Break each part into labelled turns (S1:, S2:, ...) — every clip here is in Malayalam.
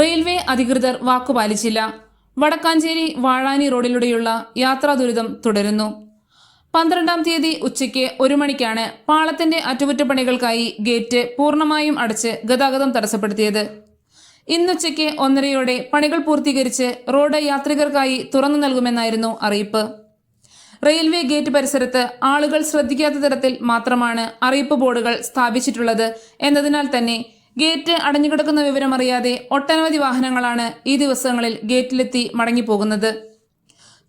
S1: റെയിൽവേ അധികൃതർ വാക്കുപാലിച്ചില്ല. വടക്കാഞ്ചേരി വാഴാനി റോഡിലൂടെയുള്ള യാത്രാ ദുരിതം തുടരുന്നു. പന്ത്രണ്ടാം തീയതി ഉച്ചയ്ക്ക് ഒരു മണിക്കാണ് പാളത്തിന്റെ അറ്റകുറ്റപ്പണികൾക്കായി ഗേറ്റ് പൂർണമായും അടച്ച് ഗതാഗതം തടസ്സപ്പെടുത്തിയത്. ഇന്നുച്ചയ്ക്ക് ഒന്നരയോടെ പണികൾ പൂർത്തീകരിച്ച് റോഡ് യാത്രികർക്കായി തുറന്നു നൽകുമെന്നായിരുന്നു അറിയിപ്പ്. റെയിൽവേ ഗേറ്റ് പരിസരത്ത് ആളുകൾ ശ്രദ്ധിക്കാത്ത തരത്തിൽ മാത്രമാണ് അറിയിപ്പ് ബോർഡുകൾ സ്ഥാപിച്ചിട്ടുള്ളത് എന്നതിനാൽ തന്നെ ഗേറ്റ് അടഞ്ഞുകിടക്കുന്ന വിവരമറിയാതെ ഒട്ടനവധി വാഹനങ്ങളാണ് ഈ ദിവസങ്ങളിൽ ഗേറ്റിലെത്തി മടങ്ങിപ്പോകുന്നത്.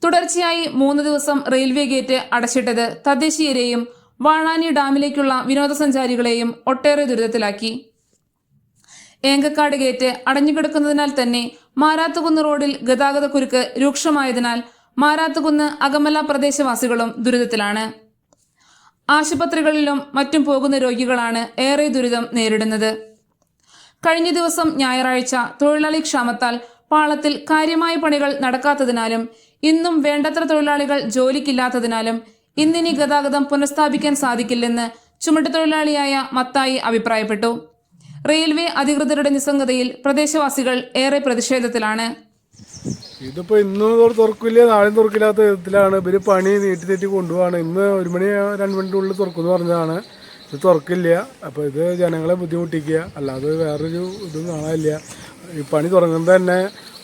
S1: തുടർച്ചയായി മൂന്ന് ദിവസം റെയിൽവേ ഗേറ്റ് അടച്ചിട്ടത് തദ്ദേശീയരെയും വാഴാനി ഡാമിലേക്കുള്ള വിനോദസഞ്ചാരികളെയും ഒട്ടേറെ ദുരിതത്തിലാക്കി. ഏങ്കക്കാട് ഗേറ്റ് അടഞ്ഞുകിടക്കുന്നതിനാൽ തന്നെ മാരാത്തുകുന്ന് റോഡിൽ ഗതാഗതക്കുരുക്ക് രൂക്ഷമായതിനാൽ മാരാത്തുകുന്ന് അകമല പ്രദേശവാസികളും ദുരിതത്തിലാണ്. ആശുപത്രികളിലും മറ്റും പോകുന്ന രോഗികളാണ് ഏറെ ദുരിതം നേരിടുന്നത്. കഴിഞ്ഞ ദിവസം ഞായറാഴ്ച തൊഴിലാളി ക്ഷാമത്താൽ പാളത്തിൽ കാര്യമായ പണികൾ നടക്കാത്തതിനാലും ഇന്നും വേണ്ടത്ര തൊഴിലാളികൾ ജോലിക്കില്ലാത്തതിനാലും ഇന്നിനി ഗതാഗതം പുനഃസ്ഥാപിക്കാൻ സാധിക്കില്ലെന്ന് ചുമട്ടുതൊഴിലാളിയായ മത്തായി അഭിപ്രായപ്പെട്ടു. റെയിൽവേ അധികൃതരുടെ നിസ്സംഗതയിൽ പ്രദേശവാസികൾ ഏറെ പ്രതിഷേധത്തിലാണ്.
S2: ഇതിപ്പോ ഇന്ന് തുറക്കില്ല നാളെയും തുറക്കില്ലാത്ത വിധത്തിലാണ്. ഇവർ പണി നീട്ടി തെറ്റി കൊണ്ടുപോവാണ്. ഇന്ന് ഒരു മണി രണ്ട് മണിന്റെ ഉള്ളിൽ തുറക്കുമെന്ന് പറഞ്ഞതാണ്. ഇത് തുറക്കില്ല. അപ്പൊ ഇത് ജനങ്ങളെ ബുദ്ധിമുട്ടിക്കുക. അല്ലാതെ വേറൊരു ഇതും കാണാനില്ല. ഈ പണി തുടങ്ങുന്നത് തന്നെ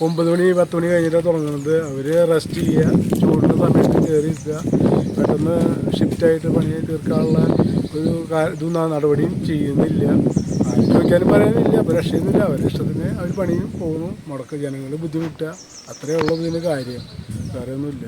S2: ഒമ്പത് മണി പത്ത് മണി കഴിഞ്ഞിട്ടാണ് തുടങ്ങുന്നത്. അവർ റെസ്റ്റ് ചെയ്യുക ചൂടിന്റെ സമയത്ത് കയറി നിൽക്കുക പെട്ടെന്ന് ഷിഫ്റ്റായിട്ട് പണി തീർക്കാനുള്ള ഒരു ഇതും നടപടിയും ചെയ്യുന്നില്ല. ആരും പറയുന്നില്ല പറയാനില്ല. അപ്പോൾ രക്ഷയൊന്നുമില്ല. അവരുടെ ഇഷ്ടത്തിന് അവർ പണിയും പോകുന്നു. മുടക്ക് ജനങ്ങൾ ബുദ്ധിമുട്ടുക. അത്രയേ ഉള്ളൂ ഇതിന്റെ കാര്യം. വേറെ ഒന്നുമില്ല